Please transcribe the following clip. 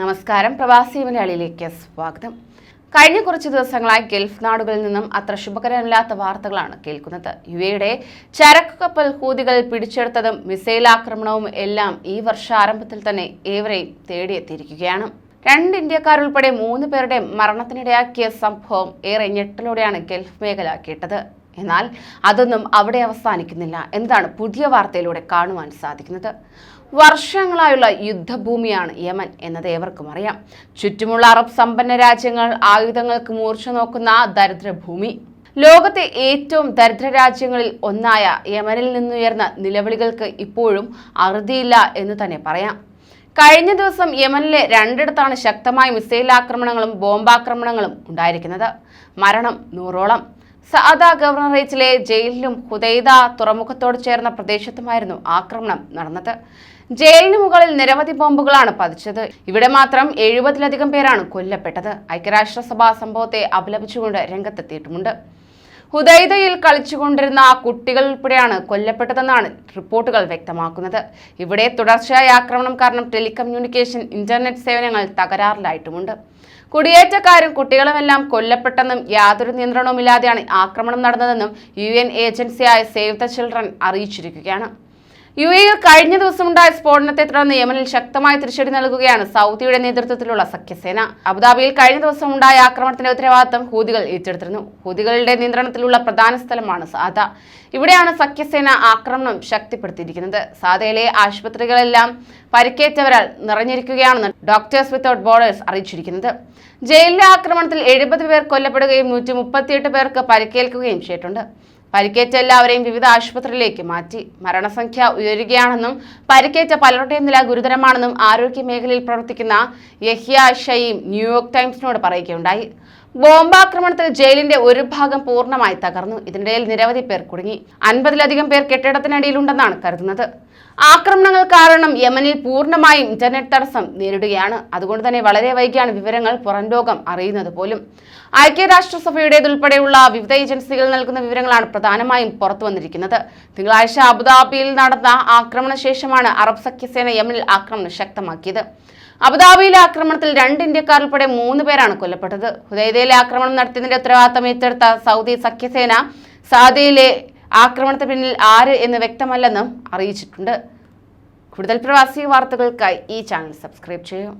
നമസ്കാരം. പ്രവാസി മലയാളിയിലേക്ക് സ്വാഗതം. കഴിഞ്ഞ കുറച്ച് ദിവസങ്ങളായി ഗൾഫ് നാടുകളിൽ നിന്നും അത്ര ശുഭകരമില്ലാത്ത വാർത്തകളാണ് കേൾക്കുന്നത്. യു എയുടെ ചരക്ക് കപ്പൽ ഹൂതികൾ പിടിച്ചെടുത്തതും മിസൈൽ ആക്രമണവും എല്ലാം ഈ വർഷാരംഭത്തിൽ തന്നെ ഏവരെയും തേടിയെത്തിയിരിക്കുകയാണ്. രണ്ട് ഇന്ത്യക്കാരുൾപ്പെടെ മൂന്ന് പേരുടെ മരണത്തിനിടയാക്കിയ സംഭവം ഏറെ ഞെട്ടലോടെയാണ് ഗൾഫ് മേഖല കേട്ടത്. എന്നാൽ അതൊന്നും അവിടെ അവസാനിക്കുന്നില്ല. എന്താണ് പുതിയ വാർത്തയിലൂടെ കാണുവാൻ സാധിക്കുന്നത്? വർഷങ്ങളായുള്ള യുദ്ധഭൂമിയാണ് യമൻ എന്നത് ഏവർക്കും അറിയാം. ചുറ്റുമുള്ള അറബ് സമ്പന്ന രാജ്യങ്ങൾ ആയുധങ്ങൾക്ക് മൂർച്ച നോക്കുന്ന ദരിദ്രഭൂമി. ലോകത്തെ ഏറ്റവും ദരിദ്ര രാജ്യങ്ങളിൽ ഒന്നായ യമനിൽ നിന്നുയർന്ന നിലവിളികൾക്ക് ഇപ്പോഴും അറുതിയില്ല എന്ന് തന്നെ പറയാം. കഴിഞ്ഞ ദിവസം യമനിലെ രണ്ടിടത്താണ് ശക്തമായ മിസൈൽ ആക്രമണങ്ങളും ബോംബാക്രമണങ്ങളും ഉണ്ടായിരിക്കുന്നത്. മരണം നൂറോളം. സാദ ഗവർണറേറ്റിലെ ജയിലിലും ഹുദൈദ തുറമുഖത്തോട് ചേർന്ന പ്രദേശത്തുമായിരുന്നു ആക്രമണം നടന്നത്. ജയിലിന് മുകളിൽ നിരവധി ബോംബുകളാണ് പതിച്ചത്. ഇവിടെ മാത്രം എഴുപതിലധികം പേരാണ് കൊല്ലപ്പെട്ടത്. ഐക്യരാഷ്ട്രസഭ സംഭവത്തെ അപലപിച്ചുകൊണ്ട് രംഗത്തെത്തിയിട്ടുമുണ്ട്. ഹുദൈദയിൽ കളിച്ചുകൊണ്ടിരുന്ന ആ കുട്ടികൾ ഉൾപ്പെടെയാണ് കൊല്ലപ്പെട്ടതെന്നാണ് റിപ്പോർട്ടുകൾ വ്യക്തമാക്കുന്നത്. ഇവിടെ തുടർച്ചയായ ആക്രമണം കാരണം ടെലികമ്മ്യൂണിക്കേഷൻ ഇന്റർനെറ്റ് സേവനങ്ങൾ തകരാറിലായിട്ടുമുണ്ട്. കുടിയേറ്റക്കാരും കുട്ടികളുമെല്ലാം കൊല്ലപ്പെട്ടെന്നും യാതൊരു നിയന്ത്രണവുമില്ലാതെയാണ് ആക്രമണം നടന്നതെന്നും യു എൻ ഏജൻസിയായ സേവ് ദ ചിൽഡ്രൻ അറിയിച്ചിരിക്കുകയാണ്. യു എയിൽ കഴിഞ്ഞ ദിവസം ഉണ്ടായ സ്ഫോടനത്തെ തുടർന്ന് യമനിൽ ശക്തമായ തിരിച്ചടി നൽകുകയാണ് സൗദിയുടെ നേതൃത്വത്തിലുള്ള സഖ്യസേന. അബുദാബിയിൽ കഴിഞ്ഞ ദിവസം ഉണ്ടായ ആക്രമണത്തിന്റെ ഉത്തരവാദിത്തം ഹൂതികൾ ഏറ്റെടുത്തിരുന്നു. ഹൂതികളുടെ നിയന്ത്രണത്തിലുള്ള പ്രധാന സ്ഥലമാണ് സാദ. ഇവിടെയാണ് സഖ്യസേന ആക്രമണം ശക്തിപ്പെടുത്തിയിരിക്കുന്നത്. സാദയിലെ ആശുപത്രികളെല്ലാം പരിക്കേറ്റവരാൽ നിറഞ്ഞിരിക്കുകയാണെന്ന് ഡോക്ടേഴ്സ് വിത്തൌട്ട് ബോർഡേഴ്സ് അറിയിച്ചിരിക്കുന്നത്. ജയിലിലെ ആക്രമണത്തിൽ എഴുപത് പേർ കൊല്ലപ്പെടുകയും നൂറ്റി മുപ്പത്തിയെട്ട് പേർക്ക് പരിക്കേൽക്കുകയും ചെയ്തിട്ടുണ്ട്. പരിക്കേറ്റ എല്ലാവരെയും വിവിധ ആശുപത്രിയിലേക്ക് മാറ്റി. മരണസംഖ്യ ഉയരുകയാണെന്നും പരിക്കേറ്റ പലരുടെയും നില ഗുരുതരമാണെന്നും ആരോഗ്യ മേഖലയിൽ പ്രവർത്തിക്കുന്ന യഹ്യ ഷയീം ന്യൂയോർക്ക് ടൈംസിനോട് പറയുകയുണ്ടായി. ബോംബാക്രമണത്തിൽ ജയിലിന്റെ ഒരു ഭാഗം പൂർണമായി തകർന്നു. ഇതിനിടയിൽ നിരവധി പേർ കുടുങ്ങി. അൻപതിലധികം പേർ കെട്ടിടത്തിനടിയിലുണ്ടെന്നാണ് കരുതുന്നത്. ആക്രമണങ്ങൾ കാരണം യമനിൽ പൂർണമായും ഇന്റർനെറ്റ് തടസ്സം നേരിടുകയാണ്. അതുകൊണ്ട് തന്നെ വളരെ വൈകിയാണ് വിവരങ്ങൾ പുറം ലോകം അറിയുന്നത് പോലും. ഐക്യരാഷ്ട്രസഭയുടേതുൾപ്പെടെയുള്ള വിവിധ ഏജൻസികൾ നൽകുന്ന വിവരങ്ങളാണ് പ്രധാനമായും പുറത്തു വന്നിരിക്കുന്നത്. തിങ്കളാഴ്ച അബുദാബിയിൽ നടന്ന ആക്രമണ ശേഷമാണ് അറബ് സഖ്യസേന യമനിൽ ആക്രമണം ശക്തമാക്കിയത്. അബുദാബിയിലെ ആക്രമണത്തിൽ രണ്ട് ഇന്ത്യക്കാർ ഉൾപ്പെടെ മൂന്ന് പേരാണ് കൊല്ലപ്പെട്ടത്. ഹുദൈദയിലെ ആക്രമണം നടത്തിയതിന്റെ ഉത്തരവാദിത്തം ഏറ്റെടുത്ത സൗദി സഖ്യസേന സാദിയിലെ ആക്രമണത്തിന് പിന്നിൽ ആര് എന്ന് വ്യക്തമല്ലെന്നും അറിയിച്ചിട്ടുണ്ട്. കൂടുതൽ പ്രവാസി വാർത്തകൾക്കായി ഈ ചാനൽ സബ്സ്ക്രൈബ് ചെയ്യൂ.